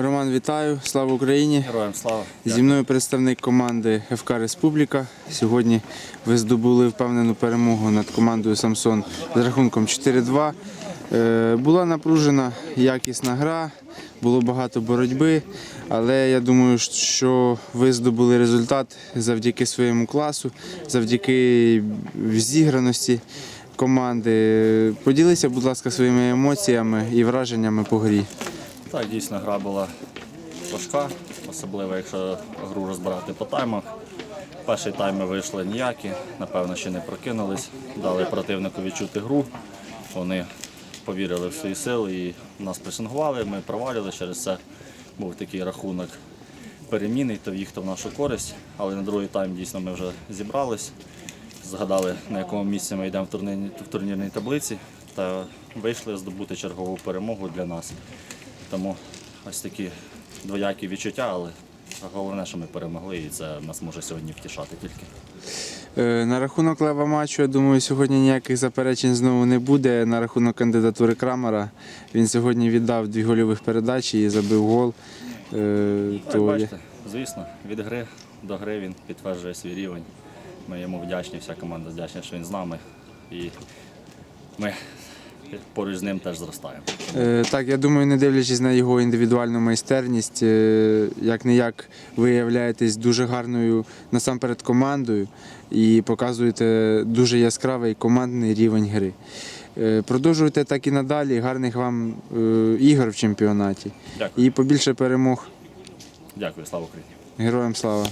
Роман, вітаю! Слава Україні! Героям слава. Зі мною представник команди ФК Республіка. Сьогодні ви здобули впевнену перемогу над командою Самсон з рахунком 4-2. Е, Була напружена якісна гра, було багато боротьби, але я думаю, що ви здобули результат завдяки своєму класу, завдяки зіграності команди. Поділися, будь ласка, своїми емоціями і враженнями по грі. Так, дійсно, гра була важка, особливо якщо гру розбирати по таймах. Перший тайм ми вийшли ніякі, напевно, ще не прокинулись, дали противнику відчути гру. Вони повірили в свої сили і нас пресингували, ми провалили через це. Був такий рахунок перемінний, то в їх, то в нашу користь. Але на другий тайм дійсно ми вже зібрались, згадали, на якому місці ми йдемо в турнірній таблиці та вийшли здобути чергову перемогу для нас. Тому ось такі двоякі відчуття, але головне, що ми перемогли, і це нас може сьогодні втішати тільки. Е, На рахунок лева матчу, я думаю, сьогодні ніяких заперечень знову не буде. На рахунок кандидатури Крамера він сьогодні віддав дві гольових передачі і забив гол. Так, то бачите, звісно, від гри до гри він підтверджує свій рівень. Ми йому вдячні, вся команда вдячна, що він з нами. І ми поруч з ним теж зростаємо. Е, Так, я думаю, не дивлячись на його індивідуальну майстерність, як не як ви являєтесь дуже гарною насамперед командою і показуєте дуже яскравий командний рівень гри. Е, Продовжуйте так і надалі. Гарних вам е, ігор в чемпіонаті Дякую. і побільше перемог. Дякую, слава Україні. Героям слава!